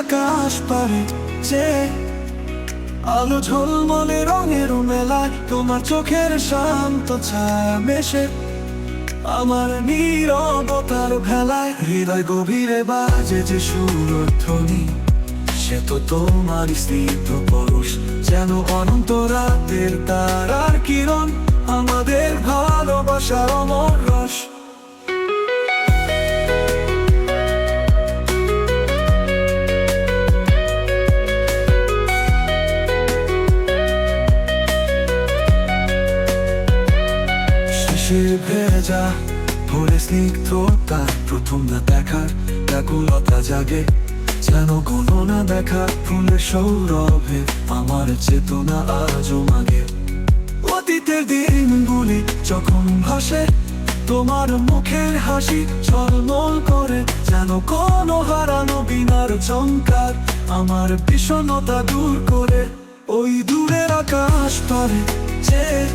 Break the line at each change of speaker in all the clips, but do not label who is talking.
আকাশ পারে যে আলো ঝলমলে রঙের মেলায়, তোমার চোখের শান্ত ছায়া মেশে আমার নীরবতার ভেলায়। হৃদয় গভীরে বাজে যে সুরধ্বনি সে তো তোমার স্নিগ্ধ পরশ, যেন অনন্ত রাতের তারার কিরণ। আমাদের ভালোবাসার অমর ভেজা, ভোরে স্নিগ্ধতা প্রথম না দেখার, ব্যাকুলতা জাগে। যেন কোনো না দেখা ফুলের সৌরভে আমার চেতনা আজও মাগে। অতীতের দিনগুলি যখন ভাসে, তোমার মুখের হাসি ঝলমল করে। যেন কোনো হারানো বিনার চমকার আমার বিষণ্ণতা দূর করে। ওই দূরের আকাশ পারে যে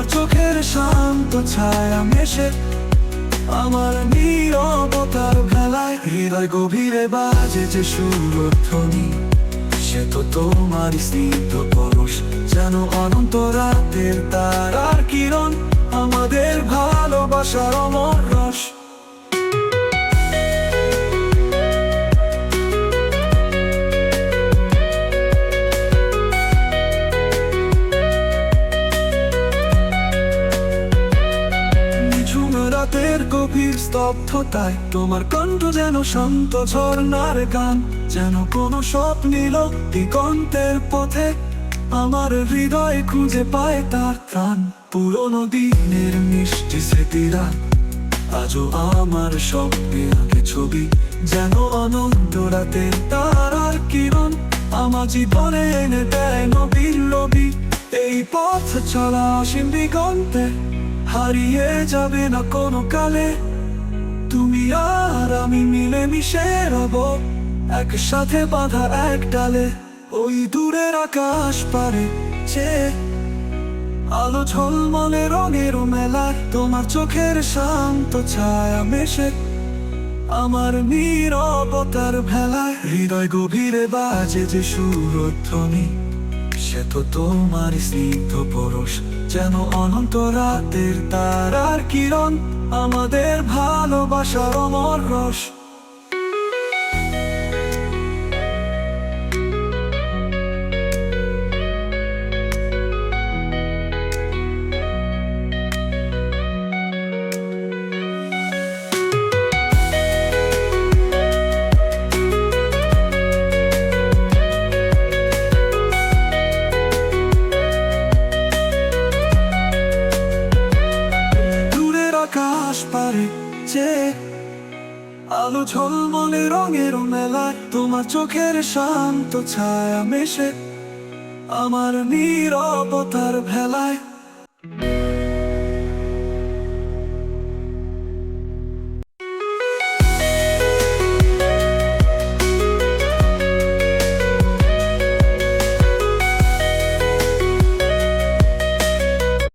তোমার চোখের শান্ত ছায়া মেশে আমার নীরবতার ভেলায়। হৃদয় গভীরে বাজে যে সুরধ্বনি, সে তো তোমার স্নিগ্ধ পরশ, যেন অনন্ত রাতের তার আর কিরণ, আমাদের ভালোবাসার অমর রস। গভীর স্তব্ধতায় তোমার কণ্ঠ যেন শান্ত ঝর্ণার গান, যেন কোনো স্বপ্নিল দিগন্তের পথে আমার হৃদয় খুঁজে পায় তার ত্রাণ পুরনো দিনের মিষ্টি স্মৃতিরা, আজও আমার স্বপ্নে আঁকে ছবি, যেন অনন্ত রাতে তারার কিরণ, আমার জীবনে এনে দেয় নবীর রবি এই পথ চলা অসীম হারিয়ে যাবে না কোনো কালে। তুমি আর আমি মিলে মিশে রব। একসাথে বাঁধা এক ডালে, ওই দূরের আকাশ পারে যে। আলো ঝলমলে রঙের মেলা, তোমার চোখের শান্ত ছায়া মেশে। আমার নীরবতার ভেলায়, হৃদয় গভীরে বাজে যে সুরধ্বনি। সে তো তোমার স্নিগ্ধ পুরুষ যেন অনন্ত রাতের তারার কিরণ আমাদের ভালোবাসার অমর রস। আকাশ পারে যে আলো ঝলমলে রঙের মেলায়। তোমার চোখের শান্ত ছায়া মেশে আমার নীরবতার ভেলায়।